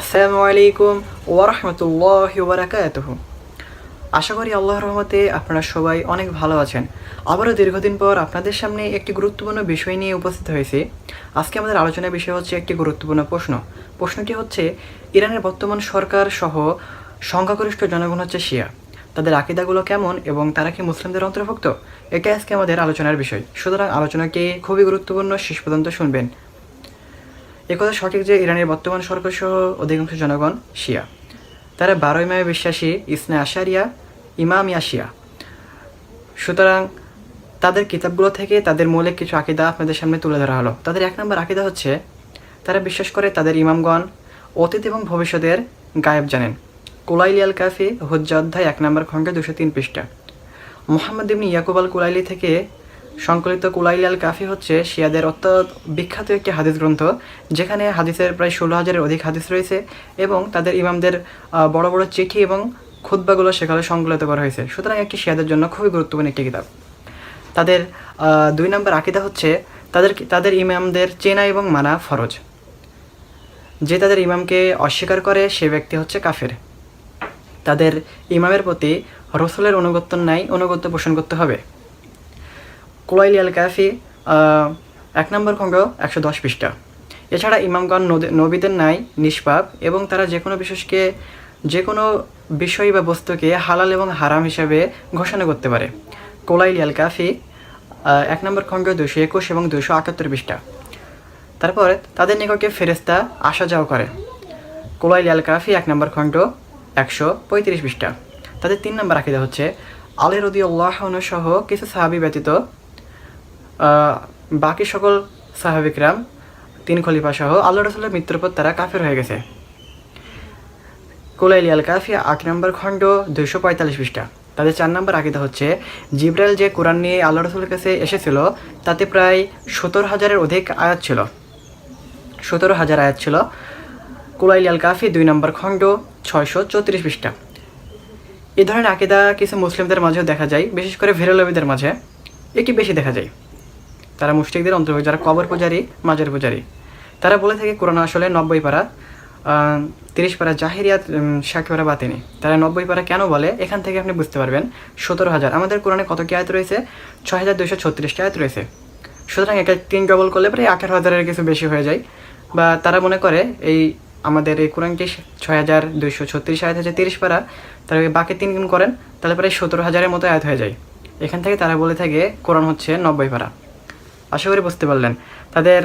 আসসালামু আলাইকুম ওরহমতুল্লাহ বারাকাতুহ। আশা করি আল্লাহর রহমতে আপনারা সবাই অনেক ভালো আছেন। আবারও দীর্ঘদিন পর আপনাদের সামনে একটি গুরুত্বপূর্ণ বিষয় নিয়ে উপস্থিত হয়েছি। আজকে আমাদের আলোচনার বিষয় হচ্ছে একটি গুরুত্বপূর্ণ প্রশ্ন। প্রশ্নটি হচ্ছে, ইরানের বর্তমান সরকার সহ সংখ্যাগরিষ্ঠ জনগণ হচ্ছে শিয়া। তাদের আকিদাগুলো কেমন এবং তারা কি মুসলিমদের অন্তর্ভুক্ত? এটাই আজকে আমাদের আলোচনার বিষয়। সুতরাং আলোচনাকে খুবই গুরুত্বপূর্ণ শেষ পর্যন্ত শুনবেন। একথা সঠিক যে ইরানের বর্তমান সরকার সহ অধিকাংশ জনগণ শিয়া। তারা বারো ইমামে বিশ্বাসী ইসনা আশারিয়া ইমামিয়া শিয়া সুতরাং তাদের কিতাবগুলো থেকে তাদের মৌলিক কিছু আকিদা আপনাদের সামনে তুলে ধরা হলো। তাদের এক নম্বর আকিদা হচ্ছে, তারা বিশ্বাস করে তাদের ইমামগণ অতীত এবং ভবিষ্যতের গায়েব জানেন। কুলাইলি আল কাফি হজ্জা অধ্যায় এক নম্বর খণ্ডে দুশো তিন পৃষ্ঠা। মোহাম্মদ ইবনি ইয়াকুব আল কুলাইলি থেকে সংকলিত কুলাইলি আল কাফি হচ্ছে শিয়াদের অত্যন্ত বিখ্যাত একটি হাদিস গ্রন্থ, যেখানে হাদিসের প্রায় ষোলো হাজারের অধিক হাদিস রয়েছে এবং তাদের ইমামদের বড় বড় চিঠি এবং খুদ্বাগুলো সেখানে সংকলিত করা হয়েছে। সুতরাং একটি শিয়াদের জন্য খুবই গুরুত্বপূর্ণ একটি কিতাব। তাদের দুই নম্বর আকিদা হচ্ছে তাদের তাদের ইমামদের চেনা এবং মানা ফরজ। যে তাদের ইমামকে অস্বীকার করে সে ব্যক্তি হচ্ছে কাফের। তাদের ইমামের প্রতি রসুলের অনুগত্য নাই, অনুগত্য পোষণ করতে হবে। কুলাইলি আল কাফি এক নম্বর খণ্ড, একশো দশ পৃষ্ঠা। এছাড়া ইমামগণ নবীদের নাই নিষ্পাপ এবং তারা যে কোনো বিষয়কে যে কোনো বিষয় বা বস্তুকে হালাল এবং হারাম হিসাবে ঘোষণা করতে পারে। কোলাইলি আল কাফি এক নম্বর খণ্ড দুশো একুশ এবং দুশো আটাত্তর পৃষ্ঠা। তারপর তাদের নিকটে ফেরেস্তা আসা যাওয়া করে। কোলাইল আল কাফি, এক নম্বর খণ্ড, একশো পঁয়ত্রিশ পৃষ্ঠা। তাদের তিন নম্বর আকিদা হচ্ছে, আলী রদি সহ কিছু সাহাবি ব্যতীত বাকি সকল সাহাবিকরাম, তিন খলিফা সহ আল্লাহ রসুল্লাহ মৃত্যুর পর তারা কাফের হয়ে গেছে। কুলাইলি আল কাফি আট নম্বর খণ্ড দুইশো পঁয়তাল্লিশ পৃষ্ঠা। তাদের চার নম্বর আকিদা হচ্ছে, জিব্রাইল যে কোরআন নিয়ে আল্লাহ রসুলের কাছে এসেছিল, তাতে প্রায় সত্তর হাজারের অধিক আয়াত ছিল। সতেরো হাজার আয়াত ছিল। কুলাইল আল কাফি দুই নম্বর খণ্ড ছয়শো চৌত্রিশ পৃষ্ঠা। এ ধরনের আকিদা কিছু মুসলিমদের মাঝেও দেখা যায়, বিশেষ করে ভেরলবিদের মাঝে। একটি বেশি দেখা যায়? তারা মুশরিকদের অন্তর্ভুক্ত, যারা কবর পূজারী, মাজার পূজারী। তারা বলে থাকে, কোরআন আসলে নব্বই পারা তিরিশ পারা জাহিরিয়াত পারা বাতিনি। তারা নব্বই পারা কেন বলে? এখান থেকে আপনি বুঝতে পারবেন। সতেরো হাজার। আমাদের কোরআনে কত কি আয়ত রয়েছে? ছয় হাজার দুইশো ছত্রিশটি আয়ত রয়েছে? সুতরাং এটা তিন ডবল করলে প্রায় আঠারো হাজারের কিছু বেশি হয়ে যায়। বা তারা মনে করে, এই আমাদের এই কোরআনটি ছয় হাজার দুইশো ছত্রিশ আয়াত হচ্ছে তিরিশ পারা? তারা বাকি তিন গুণ করেন, তাহলে প্রায় সতেরো হাজারের মতো আয়াত হয়ে যায়। এখান থেকে তারা বলে থাকে, কোরআন হচ্ছে নব্বই পারা। আশা করি বুঝতে পারলেন। তাদের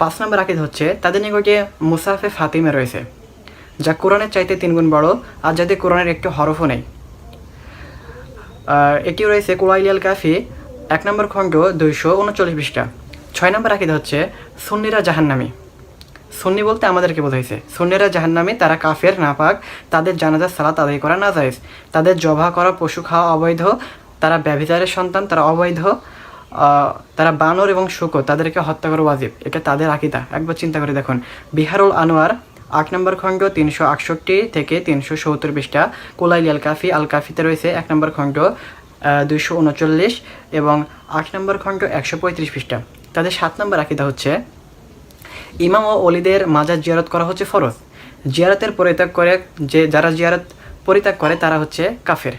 পাঁচ নম্বর আকিদ হচ্ছে, তাদের নিকটে মুসাফে ফাতিমে রয়েছে, যা কোরআনের চাইতে তিনগুণ বড়, আর যাতে কোরআনের একটি হরফও নেই। এটি রয়েছে কোলাইলিয়াল কাফি, এক নম্বর খণ্ড দুইশো উনচল্লিশ পৃষ্ঠা। ছয় নম্বর আকিদ হচ্ছে সুন্নিরা জাহান্নামী। সুন্নি বলতে আমাদেরকে বোঝাইছে, সুন্নিরা জাহান্নামী তারা কাফের, নাপাক, তাদের জানাজার সালাত আদায় করা না যায় তাদের জবা করা, পশু খাওয়া অবৈধ, তারা ব্যভিচারের সন্তান, তারা অবৈধ। তারা বানর এবং শুকর, তাদেরকে হত্যা করা ওয়াজিব। এটা তাদের আকিদা। একবার চিন্তা করে দেখুন। বিহারুল আনোয়ার, আট নম্বর খণ্ড, তিনশো আটষট্টি থেকে তিনশো সত্তর পৃষ্ঠা। কোলাইলি আল কাফি আল কাফিতে রয়েছে এক নম্বর খণ্ড দুইশো উনচল্লিশ এবং আট নম্বর খণ্ড, একশো পঁয়ত্রিশ পৃষ্ঠা। তাদের সাত নম্বর আকিদা হচ্ছে, ইমাম ও অলিদের মাজার জিয়ারত করা হচ্ছে ফরজ। জিয়ারতের পরিত্যাগ করে যে, যারা জিয়ারত পরিত্যাগ করে, তারা হচ্ছে কাফের।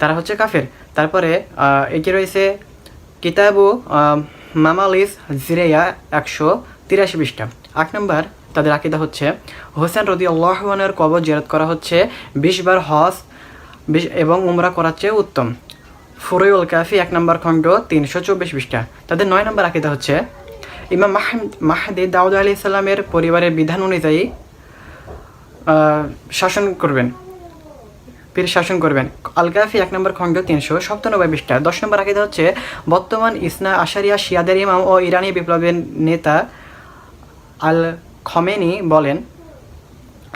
তারা হচ্ছে কাফের। তারপরে এটি রয়েছে কিতাবু মামালিস জিরেয়া একশো তিরাশি পৃষ্ঠা। আট নম্বর, তাদের আকিদা হচ্ছে, হোসেন রদি আল্লাহনের কবর জিয়ারত করা হচ্ছে বিশ বার হজ, বিশ এবং উমরা করার চেয়ে উত্তম। ফুরুল কাফি এক নম্বর খণ্ড, তিনশো চব্বিশ পৃষ্ঠা। তাদের নয় নম্বর আকিদা হচ্ছে, ইমাম মাহম- মাহদি দাউদ আলি সাল্লামের পরিবারের বিধান অনুযায়ী শাসন করবেন। পীর শাসন করবেন। আল কাফি এক নম্বর খণ্ড তিনশো সপ্তানব্বই পৃষ্ঠা। দশ নম্বর আকিদা হচ্ছে, বর্তমান ইসনা, আশারিয়া, শিয়াদের ইমাম ও ইরানি বিপ্লবের নেতা আল খমেনি বলেন,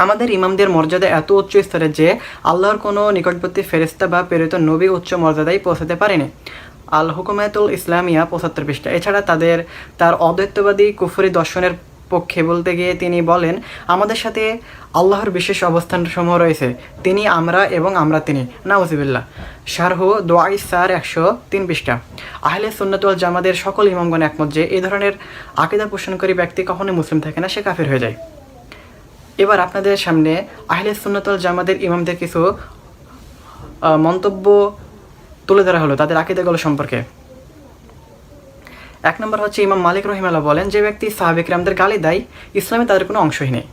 আমাদের ইমামদের মর্যাদা এত উচ্চ স্তরে যে আল্লাহর কোনো নিকটবর্তী ফেরেস্তা বা প্রেরিত নবী উচ্চ মর্যাদায় পৌঁছাতে পারেনি। আল হুকুমায়তুল ইসলামিয়া পঁচাত্তর পৃষ্ঠা। এছাড়া তাদের, তার অদ্বৈতবাদী কুফরি দর্শনের পক্ষে বলতে গিয়ে তিনি বলেন, আমাদের সাথে আল্লাহর বিশেষ অবস্থান সমূহ রয়েছে। তিনি আমরা এবং আমরা তিনি। নাউজিবিল্লা শারহু দোয়াই সার একশো তিন পৃষ্ঠা। আহলে সুন্নাতুল জামাদের সকল ইমামগণ একমত যে এই ধরনের আকিদা পোষণকারী ব্যক্তি কখনোই মুসলিম থাকে না, সে কাফের হয়ে যায়। এবার আপনাদের সামনে আহলে সুন্নতল জামাদের ইমামদের কিছু মন্তব্য তুলে ধরা হলো তাদের আকিদাগুলো সম্পর্কে। এক নম্বর হচ্ছে ইমাম মালিক রহিমাল্লাহ বলেন, যে ব্যক্তি সাহাবিক রামদের গালি দেয়, ইসলামে তাদের কোনো অংশই নেই।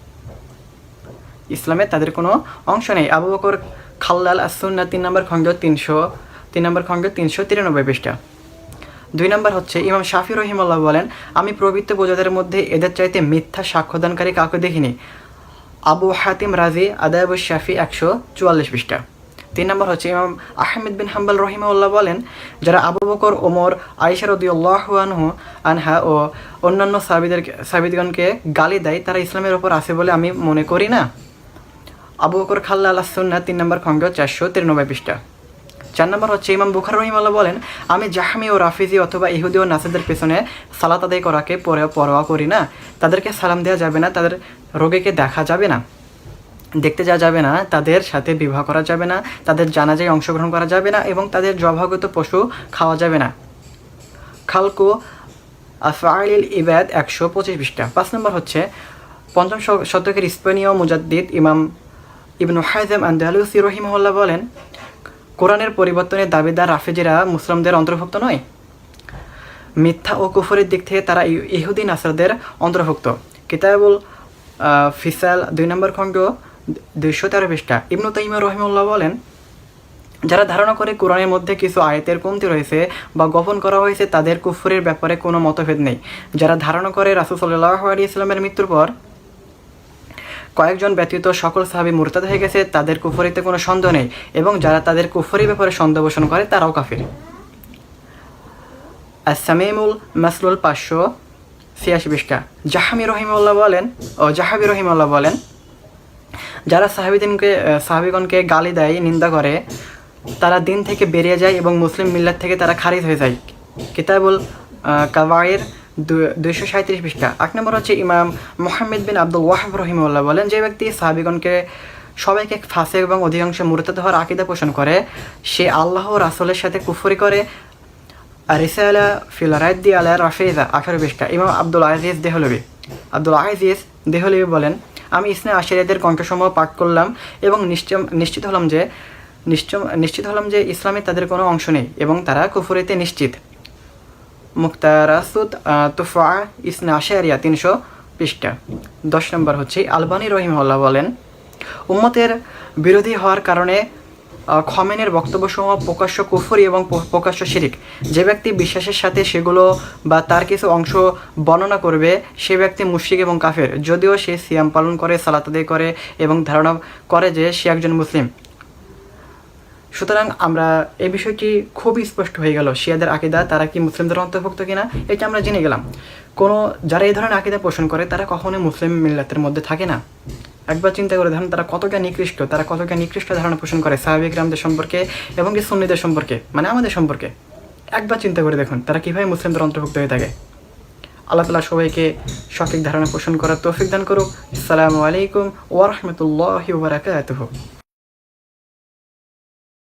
ইসলামে তাদের কোনো অংশ নেই। আবু বকর খাল্লাল আসুন্না তিন নম্বর খণ্ড তিনশো, তিন নম্বর খণ্ড তিনশো তিরানব্বই পৃষ্ঠা। দুই নম্বর হচ্ছে ইমাম শাফি রহিমাল্লাহ বলেন, আমি প্রবৃত্ত বোঝাদের মধ্যে এদের চাইতে মিথ্যা সাক্ষ্যদানকারী কাউকে দেখিনি। আবু হাতিম রাজি আদায়াবু শাফি একশো চুয়াল্লিশ পৃষ্ঠা। তিন নম্বর হচ্ছে ইমাম আহমেদ বিন হাম্বাল রহিমাউল্লাহ বলেন, যারা আবু বকর, ওমর আইসার আনহু, আনহা ও অন্যান্য সাবিদের সাবিদগণকে গালি দেয়, তারা ইসলামের ওপর আছে বলে আমি মনে করি না। আবু বকর খাল্লা আল্লাহ সুন্না তিন নম্বর খণ্ড চারশো তিরানব্বই পৃষ্ঠা। চার নম্বর হচ্ছে ইমাম বুখার রহিমাল্লাহ বলেন, আমি জাহামি ও রাফিজি অথবা ইহুদি ও নাসিদের পেছনে সালাত আদায় করাকে পরে পরোয়া করি না। তাদেরকে সালাম দেওয়া যাবে না, তাদের রোগীকে দেখা যাবে না। দেখতে যাওয়া যাবে না, তাদের সাথে বিবাহ করা যাবে না, তাদের জানাজায় অংশগ্রহণ করা যাবে না এবং তাদের জবাগত পশু খাওয়া যাবে না। খালকো আফআলিল ইবাদ একশো পঁচিশ পৃষ্ঠা। পাঁচ নম্বর হচ্ছে, পঞ্চম শতকের স্পেনীয় মুজাদ্দিদ ইমাম ইবনু হাইজাম আন্দালুসি রহিমহল্লা বলেন, কোরআনের পরিবর্তনের দাবিদার রাফেজিরা মুসলিমদের অন্তর্ভুক্ত নয়। মিথ্যা ও কুফরের দিক থেকে তারা ইহু- ইহুদি নাসরদের অন্তর্ভুক্ত। কিতাবুল ফিসাল দুই নম্বর খণ্ড দুইশো তেরো পৃষ্ঠা। ইবনু তাইমা রহিমুল্লাহ বলেন, যারা ধারণা করে কোরআনের মধ্যে কিছু আয়াতের কমতি রয়েছে বা গোপন করা হয়েছে, তাদের কুফরের ব্যাপারে কোনো মতভেদ নেই। যারা ধারণা করে রাসুল সাল্লাহ আলী ইসলামের মৃত্যুর পর কয়েকজন ব্যতীত সকল সাহাবি মুরতাদ হয়ে গেছে, তাদের কুফরিতে কোনো সন্দেহ নেই এবং যারা তাদের কুফরি ব্যাপারে সন্দেহ পোষণ করে, তারাও কাফির। আসামিমুল মাসলুল পাঁচশো ছিয়াশি পৃষ্ঠা। জাহামি রহিমুল্লাহ বলেন, ও জাহাবি রহিমুল্লাহ বলেন যারা সাহাবিদিনকে সাহাবিগণকে গালি দেয়, নিন্দা করে, তারা দিন থেকে বেরিয়ে যায় এবং মুসলিম মিল্লাত থেকে তারা খারিজ হয়ে যায়। কিতাবুল কাবায়ের দুইশো সাঁত্রিশ পৃষ্ঠা। এক নম্বর হচ্ছে ইমাম মোহাম্মদ বিন আব্দুল ওয়াহাব রহিমুল্লাহ বলেন, যে ব্যক্তি সাহাবিগণকে সবাইকে ফাঁসে এবং অধিকাংশ মুরতাদ হওয়ার আকিদা পোষণ করে, সে আল্লাহ রাসুলের সাথে কুফরি করে। রিসালা ফিল রায়দি আলা রাফিজা আঠারো পৃষ্ঠা। ইমাম আব্দুল আজিজ দেহলবি। আব্দুল আজিজ দেহলবি বলেন আমি ইসনে আশেরিয়াদের কণ্ঠসমূহ পাক করলাম এবং নিশ্চিত হলাম যে নিশ্চিত হলাম যে ইসলামে তাদের কোনো অংশ নেই এবং তারা কুফুরিতে নিশ্চিত। মুক্তারাসুদ তুফা ইসনে আশারিয়া তিনশো পৃষ্ঠা। দশ নম্বর হচ্ছে, আলবানী রহিমহল্লা বলেন, উম্মতের বিরোধী হওয়ার কারণে খমেনের বক্তব্যসমূহ প্রকাশ্য কুফরি এবং প্রকাশ্য শিরিক। যে ব্যক্তি বিশ্বাসের সাথে সেগুলো বা তার কিছু অংশ বর্ণনা করবে, সে ব্যক্তি মুশরিক এবং কাফের। যদিও সে সিয়াম পালন করে, সালাত করে এবং ধারণা করে যে সে একজন মুসলিম। সুতরাং আমরা এই বিষয়টি খুবই স্পষ্ট হয়ে গেল। শিয়াদের আকিদা, তারা কি মুসলিমদের অন্তর্ভুক্ত কিনা, এটা আমরা জেনে গেলাম। কোনো, যারা এই ধরনের আকিদা পোষণ করে, তারা কখনোই মুসলিম মিল্লাতের মধ্যে থাকে না। একবার চিন্তা করে দেখুন, তারা কতটা নিকৃষ্ট, তারা কতটা নিকৃষ্ট ধারণা পোষণ করে সাহাবিক রামদের সম্পর্কে এবং কি সুন্নিদের সম্পর্কে মানে আমাদের সম্পর্কে। একবার চিন্তা করে দেখুন, তারা কীভাবে মুসলিমদের অন্তর্ভুক্ত হয়ে থাকে। আল্লাহ তালা সবাইকে সঠিক ধারণা পোষণ করার তৌফিক দান করুক। আসসালামু আলাইকুম ওরহমতুল্লাহ বারাকাতুহু।